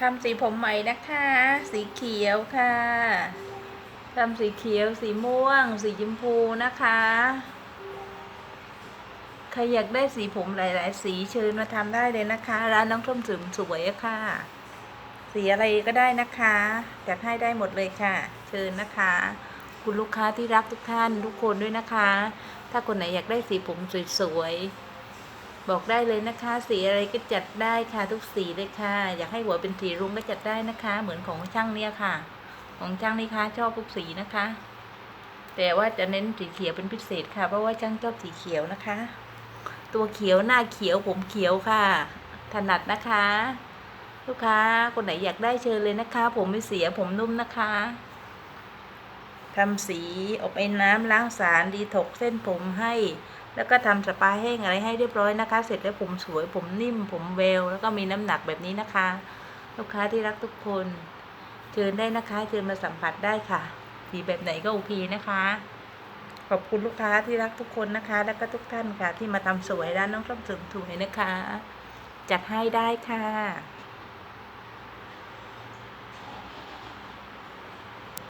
ทำสีผมใหม่นะคะ สีเขียวค่ะทำสีเขียว สีม่วง สีชมพูนะคะใครอยากได้สีผมหลาย ๆ สีเชิญมาทำได้เลยนะคะ ร้านน้องส้มสึมสวยค่ะ สีอะไรก็ได้นะคะจัดให้ได้หมดเลยค่ะ เชิญนะคะ คุณลูกค้าที่รักทุกท่านทุกคนด้วยนะคะ ถ้าคนไหนอยากได้สีผมสวย ๆ บอกได้เลยนะคะ สีอะไรก็จัดได้ค่ะทุกสีเลยค่ะ อยากให้หัวเป็นสีรุ้งก็จัดได้นะคะ เหมือนของช่างเนี่ยค่ะ ของช่างนี่คะชอบทุกสีนะคะ แต่ว่าจะเน้นสีเขียวเป็นพิเศษค่ะ เพราะว่าช่างชอบสีเขียวนะคะ ตัวเขียวหน้าเขียวผมเขียวค่ะ ถนัดนะคะ ลูกค้าคนไหนอยากได้เชิญเลยนะคะ ผมไม่เสียผมนุ่มนะคะทำสีอบไอ้น้ำล้างสารดีถกเส้นผมให้ แล้วก็ทำสปาแห้งอะไรให้เรียบร้อยนะคะ เสร็จแล้วผมสวยผมนิ่ม ผมเวล แล้วก็มีน้ำหนักแบบนี้นะคะ ลูกค้าที่รักทุกคนเชิญได้นะคะเชิญมาสัมผัสได้ค่ะสีแบบไหนก็โอเคนะคะ ขอบคุณลูกค้าที่รักทุกคนนะคะ แล้วก็ทุกท่านค่ะ ที่มาทำสวยร้านน้องส้มเสริมถวยนะคะ จัดให้ได้ค่ะ